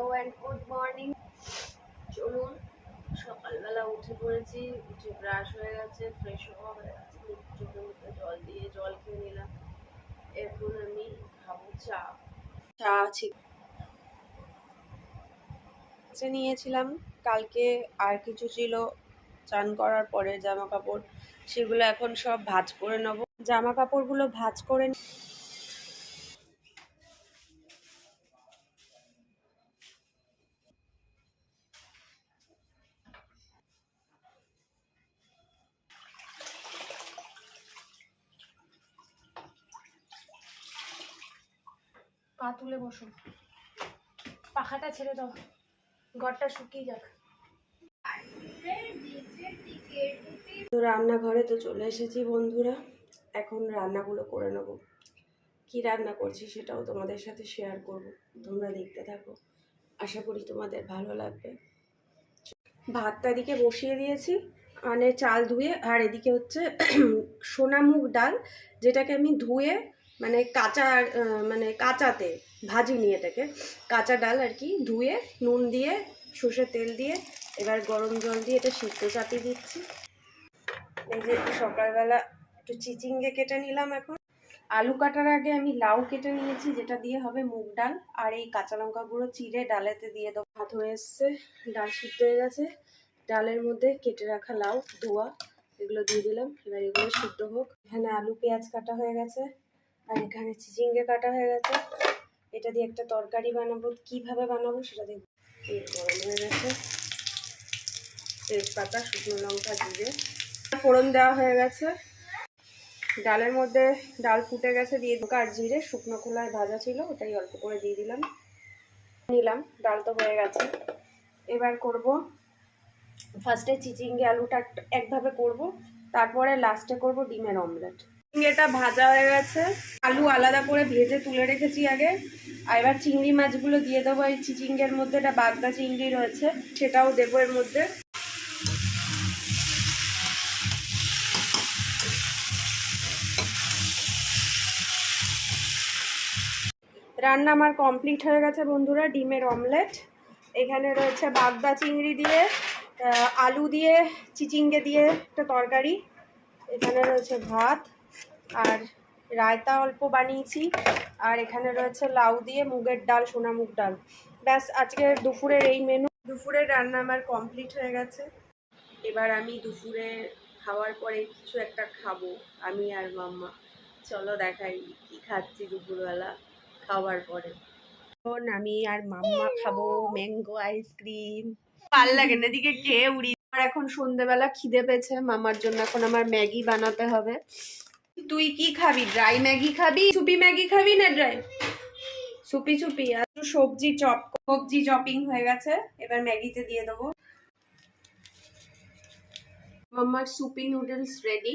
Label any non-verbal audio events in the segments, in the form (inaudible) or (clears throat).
Hello and good morning চলুন, সকালবেলা উঠে পড়েছি, উঠে ব্রাশ হয়ে গেছে ফ্রেশ হওয়া হয়ে গেছে চোখে মুখে জল দিয়ে জল খেয়ে নিলাম। এখন আমি খাব চা। চা আছি। নিয়েছিলাম, কালকে আর কিছু ছিল, চান করার পরে জামা কাপড় সেগুলো এখন সব ভাজ করে নেব। জামা কাপড়গুলো ভাজ করে পা তুলে বসো। পাখাটা ছেড়ে দাও। ঘরটা শুকিয়ে যাক। তো রান্নাঘরে তো চলে এসেছি বন্ধুরা। এখন রান্নাগুলো করে নেব। কি রান্না করছি সেটাও তোমাদের সাথে শেয়ার করব। তোমরা দেখতে থাকো। আশা করি তোমাদের ভালো লাগবে। ভাতটা এদিকে বসিয়ে দিয়েছি। মানে চাল ধুয়ে, আর এদিকে হচ্ছে (clears throat) সোনামুগ ডাল, যেটাকে আমি ধুয়ে মানে কাঁচা মানে কাঁচাতে ভাজিনি এটাকে। কাঁচা ডাল আর কি, ধুয়ে, নুন দিয়ে, সর্ষের তেল দিয়ে, এবার গরম জল দিয়ে এটা সিদ্ধ চাপিয়ে দিচ্ছি। এই যে সকালবেলা একটু চিচিঙ্গে কেটে নিলাম এখন। আলু কাটার আগে আমি লাউ কেটে নিয়েছি, যেটা দিয়ে হবে মুগ ডাল। আর এই কাঁচা লঙ্কা গুঁড়ো চিড়ে ডালেতে দিয়ে দেবো। ভাত হয়ে এসছে, ডাল সিদ্ধ হয়ে গেছে। ডালের মধ্যে কেটে রাখা লাউ, ধোয়া, এগুলো দিয়ে দিলাম। এবার এগুলো সিদ্ধ হোক। এখানে আলু, পেঁয়াজ কাটা হয়ে গেছে। আর এখানে চিচিঙ্গে কাটা হয়ে গেছে। এটা দিয়ে একটা তরকারি বানাবো। কীভাবে বানাবো সেটা তেল গরম হয়ে গেছে। তেজপাতা, শুকনো লঙ্কা, জিরে। ফোড়ন দেওয়া হয়ে গেছে। ডালের মধ্যে ডাল ফুটে গেছে, দিয়ে আর জিরে, শুকনো খোলায় ভাজা ছিল, ওটাই অল্প করে দিয়ে দিলাম। নিলাম, ডাল তো হয়ে গেছে। এবার করব ফার্স্টে চিচিঙ্গে আলুটা একভাবে করব, তারপরে লাস্টে করব ডিমের অমলেট চিংড়িটা ভাজা হয়ে গেছে। আলু আলাদা করে ভেজে তুলে রেখেছি আগে। আর এবার চিংড়ি মাছগুলো দিয়ে দেবো। এই চিচিঙ্গের মধ্যে এটা বাগদা চিংড়ি রয়েছে, সেটাও দেবো এর মধ্যে। রান্না আমার কমপ্লিট হয়ে গেছে বন্ধুরা, ডিমের অমলেট। এখানে রয়েছে বাগদা চিংড়ি দিয়ে আলু দিয়ে, চিচিঙ্গে দিয়ে একটা তরকারি। এখানে রয়েছে ভাত। আর রায়তা অল্প বানিয়েছি। আর এখানে রয়েছে লাউ দিয়ে মুগের ডাল, সোনা মুগ ডাল। ব্যাস, আজকে দুপুরের এই মেনু দুপুরের রান্না আমার কমপ্লিট হয়ে গেছে। এবার আমি দুপুরে খাওয়ার পরে কিছু একটা খাব, আমি আর মাম্মা। চলো দেখাই কি খাচ্ছি দুপুরবেলা খাওয়ার পরে। এখন আমি আর মাম্মা খাব ম্যাঙ্গো আইসক্রিম ভালো লাগে না, এদিকে কে উড়ি আর এখন সন্ধেবেলা খিদে পেয়েছে, মামার জন্য এখন আমার ম্যাগি বানাতে হবে। তুই কি খাবি? ড্রাই ম্যাগি খাবি? সুপি ম্যাগি খাবি না ড্রাই সুপি সুপি। আর সবজি চপ, সবজি চপিং হয়ে গেছে। এবার ম্যাগিতে দিয়ে দেবো। মাম্মার সুপি নুডলস রেডি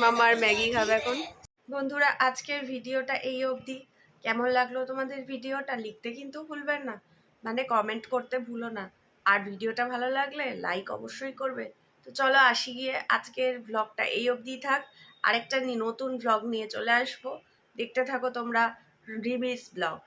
মামার ম্যাগি খাবে এখন। বন্ধুরা, আজকের ভিডিওটা এই অবধি। কেমন লাগল তোমাদের ভিডিওটা? লিখতে কিন্তু ভুলবেন না। মানে কমেন্ট করতে ভুলো না। আর ভিডিওটা ভালো লাগলে লাইক অবশ্যই করবে। তো চলো আসি গিয়ে আজকের ভ্লগটা এই অবধি থাক। আরেকটা নতুন ভ্লগ নিয়ে চলে আসব। দেখতে থাকো তোমরা রিমিস ব্লগ